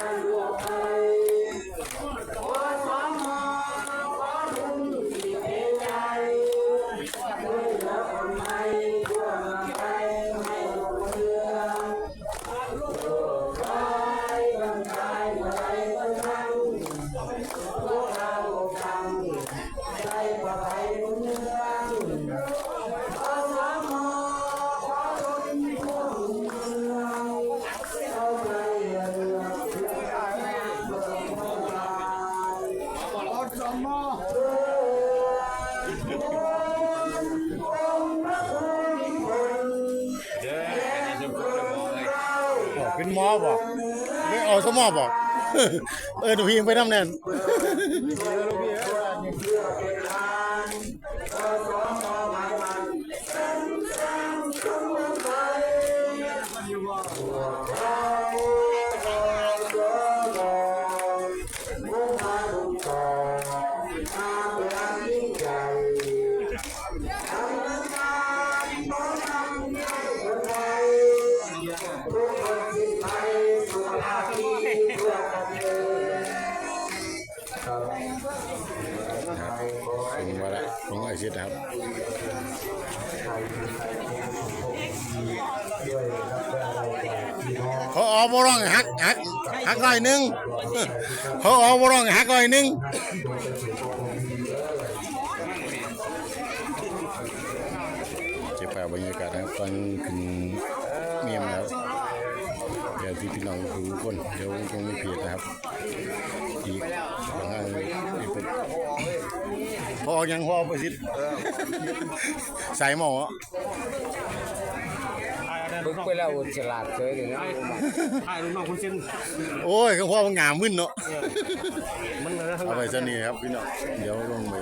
爱我 หมอบ่ไม่เอาสมอบอกเออหนูพิงไปทำแน่น ผมว่าละผมอาชีพนะครับเขาเอาบ่ร้องให้หักหักหักร้อยหนึ่งเขาเอาบ่ร้องให้หักร้อยหนึ่งเจ็บแปบรรยากาศนะครับตอนขึ้นเมียมนะครับ เดี๋ยวที่พี่น้องทุกคนเดี๋ยวคงไม่ผิดนะครับอีกบางอันอีกเป็นพอยังพอประสิทธิ์ใส่หมอบึกไปแล้วฉลาดเลยเดี๋ยวนี้ถ่ายลูกน้องคุณเส้นโอ้ยก็พอมันงามมึนเนาะมันเลยนะเอาไปซะนี่ครับพี่น้องเดี๋ยวลงไป